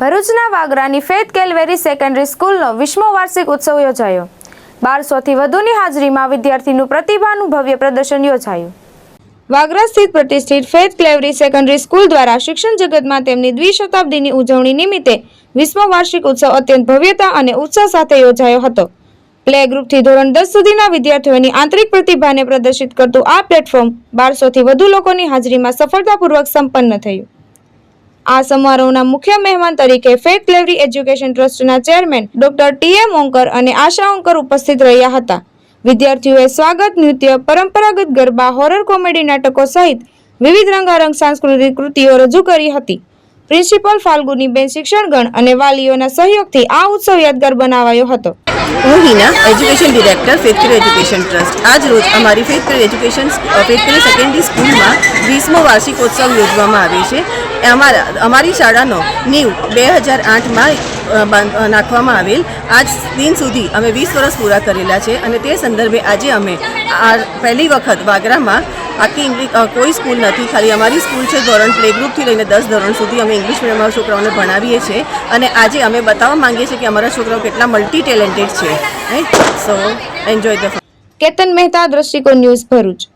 ભરૂચના વાગરાની faith કેલવેરી secondary સ્કૂલનો વિશ્વ વાર્ષિક ઉત્સવ યોજાયો. બારસોથી વધુની હાજરીમાં વિદ્યાર્થીનું પ્રતિભાનું ભવ્ય પ્રદર્શન યોજાયું. વાગરા સ્થિત પ્રતિષ્ઠિત ફેથ ક્લેવરી સેકન્ડરી સ્કૂલ દ્વારા શિક્ષણ જગતમાં તેમની દ્વિશતાબ્દીની ઉજવણી નિમિત્તે વિશ્વ વાર્ષિક ઉત્સવ અત્યંત ભવ્યતા અને ઉત્સાહ સાથે યોજાયો હતો. પ્લે ગ્રુપથી ધોરણ દસ સુધીના વિદ્યાર્થીઓની આંતરિક પ્રતિભાને પ્રદર્શિત કરતું આ પ્લેટફોર્મ બારસોથી વધુ લોકોની હાજરીમાં સફળતાપૂર્વક સંપન્ન થયું. આ સમારોહના મુખ્ય મહેમાન તરીકે ફેક લેવરી એજ્યુકેશન ટ્રસ્ટના chairman doctor T M Omkar અને આશા ઓંકર ઉપસ્થિત રહ્યા હતા. વિદ્યાર્થીઓએ સ્વાગત, નૃત્ય, પરંપરાગત ગરબા હોરર કોમેડી નાટકો સહિત વિવિધ રંગારંગ સાંસ્કૃતિક કૃતિઓ રજૂ કરી હતી. પ્રિન્સિપલ ફાલ્ગુનીબેન શિક્ષણગણ અને વાલીઓના સહયોગથી આ ઉત્સવ યાદગાર બનાવાયો હતો. હું હિના એજ્યુકેશન ડિરેક્ટર ફેથકરી એજ્યુકેશન ટ્રસ્ટ આજ રોજ અમારી ફેથકરી એજ્યુકેશન ફેથકરી સેકન્ડરી સ્કૂલમાં વીસમો વાર્ષિકોત્સવ યોજવામાં આવે છે. અમારા, અમારી શાળાનો નીવ બે હજાર આઠમાં નાખવામાં આવેલ. આજ દિન સુધી અમે વીસ વર્ષ પૂરા કરેલા છે અને તે સંદર્ભે આજે અમે આ પહેલી વખત વાગરામાં આખી ઇંગ્લિશ કોઈ સ્કૂલ નથી. ખાલી અમારી સ્કૂલ છે ધોરણ પ્લે ગ્રુપથી લઈને દસ ધોરણ સુધી અમે ઇંગ્લિશ મીડિયમમાં છોકરાઓને ભણાવીએ છીએ. અને આજે અમે બતાવવા માંગીએ છીએ કે અમારા છોકરાઓ કેટલા મલ્ટી ટેલેન્ટેડ છે so enjoy the Ketan Mehta, દ્રષ્ટિકોણ ન્યૂઝ ભરૂચ.